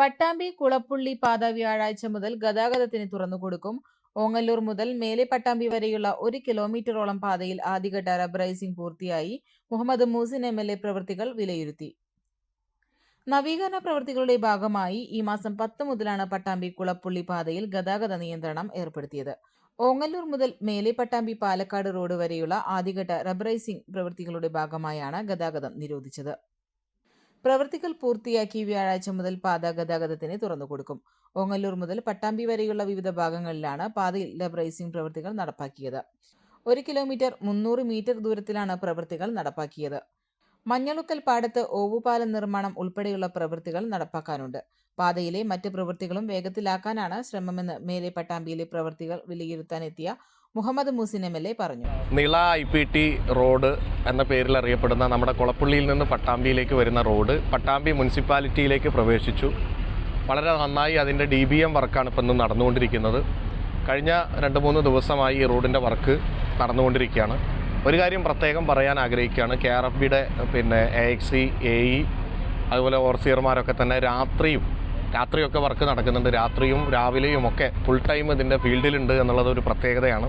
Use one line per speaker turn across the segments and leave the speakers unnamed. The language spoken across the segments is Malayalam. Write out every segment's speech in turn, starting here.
പട്ടാമ്പി കുളപ്പുള്ളി പാത വ്യാഴാഴ്ച മുതൽ ഗതാഗതത്തിന് തുറന്നുകൊടുക്കും ഓങ്ങല്ലൂർ മുതൽ മേലെ പട്ടാമ്പി വരെയുള്ള ഒരു കിലോമീറ്ററോളം പാതയിൽ ആദ്യഘട്ട റബ്ബറൈസിംഗ് പൂർത്തിയായി. Muhammad Muhsin M L A പ്രവൃത്തികൾ വിലയിരുത്തി. നവീകരണ പ്രവൃത്തികളുടെ ഭാഗമായി ഈ മാസം പത്ത് മുതലാണ് പട്ടാമ്പി കുളപ്പുള്ളി പാതയിൽ ഗതാഗത നിയന്ത്രണം ഏർപ്പെടുത്തിയത്. ഓങ്ങല്ലൂർ മുതൽ മേലെ പട്ടാമ്പി പാലക്കാട് റോഡ് വരെയുള്ള ആദ്യഘട്ട റബ്ബറൈസിംഗ് പ്രവൃത്തികളുടെ ഭാഗമായാണ് ഗതാഗതം നിരോധിച്ചത്. പ്രവൃത്തികൾ പൂർത്തിയാക്കി വ്യാഴാഴ്ച മുതൽ പാത ഗതാഗതത്തിന് തുറന്നുകൊടുക്കും ഓങ്ങല്ലൂർ മുതൽ പട്ടാമ്പി വരെയുള്ള വിവിധ ഭാഗങ്ങളിലാണ് പാതയിൽ ലെബറൈസിംഗ് പ്രവൃത്തികൾ നടപ്പാക്കിയത്. ഒരു കിലോമീറ്റർ മുന്നൂറ് മീറ്റർ ദൂരത്തിലാണ് പ്രവൃത്തികൾ നടപ്പാക്കിയത്. മഞ്ഞളുക്കൽ പാടത്ത് ഓവുപാലം നിർമ്മാണം ഉൾപ്പെടെയുള്ള പ്രവൃത്തികൾ നടപ്പാക്കാനുണ്ട്. പാതയിലെ മറ്റ് പ്രവൃത്തികളും വേഗത്തിലാക്കാനാണ് ശ്രമമെന്ന് മേലെ പട്ടാമ്പിയിലെ പ്രവൃത്തികൾ വിലയിരുത്താനെത്തിയ Muhammad Muhsin M L A പറഞ്ഞു.
Nila I P T road എന്ന പേരിൽ അറിയപ്പെടുന്ന നമ്മുടെ കുളപ്പള്ളിയിൽ നിന്ന് പട്ടാമ്പിയിലേക്ക് വരുന്ന റോഡ് പട്ടാമ്പി മുനിസിപ്പാലിറ്റിയിലേക്ക് പ്രവേശിച്ചു. വളരെ നന്നായി അതിന്റെ ഡി ബി എം വർക്കാണ് ഇപ്പം നടന്നുകൊണ്ടിരിക്കുന്നത്. കഴിഞ്ഞ രണ്ട് മൂന്ന് ദിവസമായി ഈ റോഡിന്റെ വർക്ക് നടന്നുകൊണ്ടിരിക്കുകയാണ്. ഒരു കാര്യം പ്രത്യേകം പറയാൻ ആഗ്രഹിക്കുകയാണ്. കെ ആർ എഫ് ബിയുടെ പിന്നെ A X C A E അതുപോലെ ഓവർസിയർമാരൊക്കെ തന്നെ രാത്രിയും രാത്രിയൊക്കെ വർക്ക് നടക്കുന്നുണ്ട്. രാത്രിയും രാവിലെയും ഒക്കെ ഫുൾ ടൈം ഇതിന്റെ ഫീൽഡിലുണ്ട് എന്നുള്ളത് ഒരു പ്രത്യേകതയാണ്.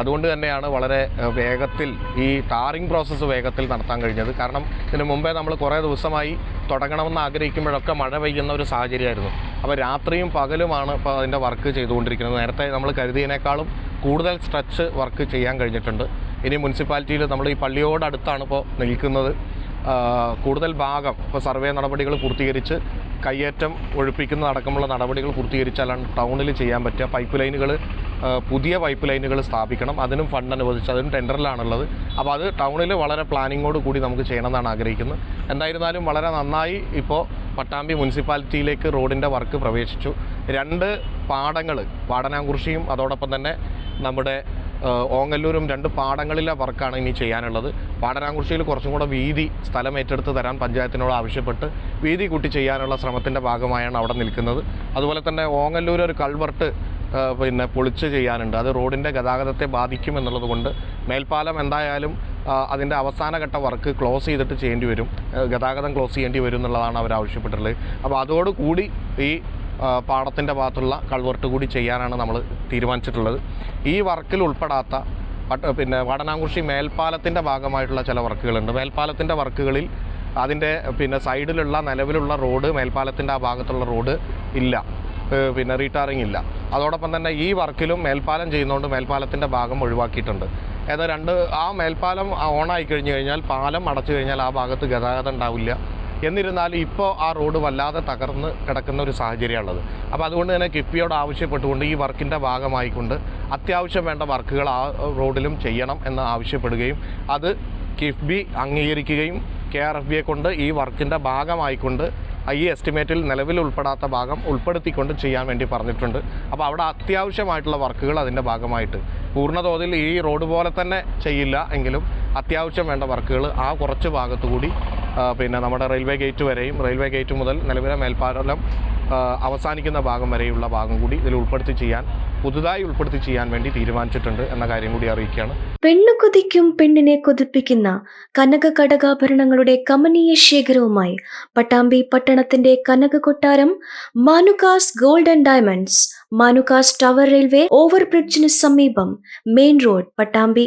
അതുകൊണ്ട് തന്നെയാണ് വളരെ വേഗത്തിൽ ഈ ടാറിംഗ് പ്രോസസ്സ് വേഗത്തിൽ നടത്താൻ കഴിഞ്ഞത്. കാരണം ഇതിന് മുമ്പേ നമ്മൾ കുറേ ദിവസമായി തുടങ്ങണമെന്ന് ആഗ്രഹിക്കുമ്പോഴൊക്കെ മഴ പെയ്യുന്ന ഒരു സാഹചര്യമായിരുന്നു. അപ്പോൾ രാത്രിയും പകലുമാണ് ഇപ്പോൾ അതിന്റെ വർക്ക് ചെയ്തുകൊണ്ടിരിക്കുന്നത്. നേരത്തെ നമ്മൾ കരുതിയതിനേക്കാളും കൂടുതൽ സ്ട്രെച്ച് വർക്ക് ചെയ്യാൻ കഴിഞ്ഞിട്ടുണ്ട്. ഇനി മുനിസിപ്പാലിറ്റിയിൽ നമ്മൾ ഈ പള്ളിയോടടുത്താണ് ഇപ്പോൾ നിൽക്കുന്നത്. കൂടുതൽ ഭാഗം ഇപ്പോൾ സർവേ നടപടികൾ പൂർത്തീകരിച്ച് കയ്യേറ്റം ഒഴിപ്പിക്കുന്ന അടക്കമുള്ള നടപടികൾ പൂർത്തീകരിച്ചാലാണ് ടൗണിൽ ചെയ്യാൻ പറ്റുക. പൈപ്പ് ലൈനുകൾ പുതിയ പൈപ്പ് ലൈനുകൾ സ്ഥാപിക്കണം. അതിനും ഫണ്ട് അനുവദിച്ച് അതിനും ടെൻഡറിലാണുള്ളത്. അപ്പോൾ അത് ടൗണിൽ വളരെ പ്ലാനിങ്ങോട് കൂടി നമുക്ക് ചെയ്യണമെന്നാണ് ആഗ്രഹിക്കുന്നത്. എന്തായിരുന്നാലും വളരെ നന്നായി ഇപ്പോൾ പട്ടാമ്പി മുനിസിപ്പാലിറ്റിയിലേക്ക് റോഡിന്റെ വർക്ക് പ്രവേശിച്ചു. രണ്ട് പാടങ്ങൾ പാടനാംകുറിശിയും അതോടൊപ്പം തന്നെ നമ്മുടെ ഓങ്ങല്ലൂരും രണ്ട് പാടങ്ങളിലെ വർക്കാണ് ഇനി ചെയ്യാനുള്ളത്. പാടനാകുറിശിയിൽ കുറച്ചും കൂടെ വീതി സ്ഥലം ഏറ്റെടുത്ത് തരാൻ പഞ്ചായത്തിനോട് ആവശ്യപ്പെട്ട് വീതി കൂട്ടി ചെയ്യാനുള്ള ശ്രമത്തിന്റെ ഭാഗമായാണ് അവിടെ നിൽക്കുന്നത്. അതുപോലെ തന്നെ ഓങ്ങല്ലൂർ ഒരു കൾവർട്ട് പിന്നെ പൊളിച്ച് ചെയ്യാനുണ്ട്. അത് റോഡിന്റെ ഗതാഗതത്തെ ബാധിക്കും എന്നുള്ളത് കൊണ്ട് മേൽപ്പാലം എന്തായാലും അതിന്റെ അവസാനഘട്ട വർക്ക് ക്ലോസ് ചെയ്തിട്ട് ചെയ്യേണ്ടി വരും. ഗതാഗതം ക്ലോസ് ചെയ്യേണ്ടി വരും എന്നുള്ളതാണ് അവർ ആവശ്യപ്പെട്ടിട്ടുള്ളത്. അപ്പോൾ അതോടുകൂടി ഈ പാടത്തിന്റെ ഭാഗത്തുള്ള കൾവർട്ട് കൂടി ചെയ്യാനാണ് നമ്മൾ തീരുമാനിച്ചിട്ടുള്ളത്. ഈ വർക്കിൽ ഉൾപ്പെടാത്ത പിന്നെ വടനാങ്കുറിശി മേൽപ്പാലത്തിന്റെ ഭാഗമായിട്ടുള്ള ചില വർക്കുകളുണ്ട്. മേൽപ്പാലത്തിന്റെ വർക്കുകളിൽ അതിന്റെ പിന്നെ സൈഡിലുള്ള നിലവിലുള്ള റോഡ് മേൽപ്പാലത്തിന്റെ ആ ഭാഗത്തുള്ള റോഡ് ഇല്ല. പിന്നെ റീടാറിങ് ഇല്ല. അതോടൊപ്പം തന്നെ ഈ വർക്കിലും മേൽപ്പാലം ചെയ്യുന്നതുകൊണ്ട് മേൽപ്പാലത്തിന്റെ ഭാഗം ഒഴിവാക്കിയിട്ടുണ്ട്. ഏതാ രണ്ട് ആ മേൽപ്പാലം ഓണായി കഴിഞ്ഞു കഴിഞ്ഞാൽ പാലം അടച്ചു കഴിഞ്ഞാൽ ആ ഭാഗത്ത് ഗതാഗതം ഉണ്ടാവില്ല. എന്നിരുന്നാലും ഇപ്പോൾ ആ റോഡ് വല്ലാതെ തകർന്ന് കിടക്കുന്ന ഒരു സാഹചര്യമാണുള്ളത്. അപ്പോൾ അതുകൊണ്ട് തന്നെ കിഫ്ബിയോട് ആവശ്യപ്പെട്ടുകൊണ്ട് ഈ വർക്കിന്റെ ഭാഗമായിക്കൊണ്ട് അത്യാവശ്യം വേണ്ട വർക്കുകൾ ആ റോഡിലും ചെയ്യണം എന്ന് ആവശ്യപ്പെടുകയും അത് കിഫ്ബി അംഗീകരിക്കുകയും കെ ആർ എഫ് ബിയെ കൊണ്ട് ഈ വർക്കിന്റെ ഭാഗമായിക്കൊണ്ട് ഈ എസ്റ്റിമേറ്റിൽ നിലവിൽ ഉൾപ്പെടാത്ത ഭാഗം ഉൾപ്പെടുത്തിക്കൊണ്ട് ചെയ്യാൻ വേണ്ടി പറഞ്ഞിട്ടുണ്ട്. അപ്പോൾ അവിടെ അത്യാവശ്യമായിട്ടുള്ള വർക്കുകൾ അതിന്റെ ഭാഗമായിട്ട്. പൂർണതോതിൽ ഈ റോഡ് പോലെ തന്നെ ചെയ്യില്ല എങ്കിലും അത്യാവശ്യം വേണ്ട വർക്കുകൾ ആ കുറച്ച് ഭാഗത്തുകൂടി പിന്നെ നമ്മുടെ റെയിൽവേ ഗേറ്റ് വരെയും റെയിൽവേ ഗേറ്റ് മുതൽ നിലവിലെ മേൽപ്പാലം അവസാനിക്കുന്ന ഭാഗം വരെയുള്ള ഭാഗം കൂടി ഇതിൽ ഉൾപ്പെടുത്തി ചെയ്യാൻ പുതുതായി ഉൾപ്പെടുത്തി ചെയ്യാൻ വേണ്ടി തീരുമാനിച്ചിട്ടുണ്ട് എന്ന കാര്യം കൂടി അറിയിക്കുകയാണ്.
പെണ്ണു കൊതിക്കും പെണ്ണിനെ കൊതിപ്പിക്കുന്ന കനക കടകാഭരണങ്ങളുടെ കമനീയ ശേഖരവുമായി പട്ടാമ്പി പട്ടണത്തിന്റെ Kanaka Kottaram Manukas gold and diamonds Manukas tower railway ഓവർബ്രിഡ്ജിന് സമീപം മെയിൻ റോഡ് പട്ടാമ്പി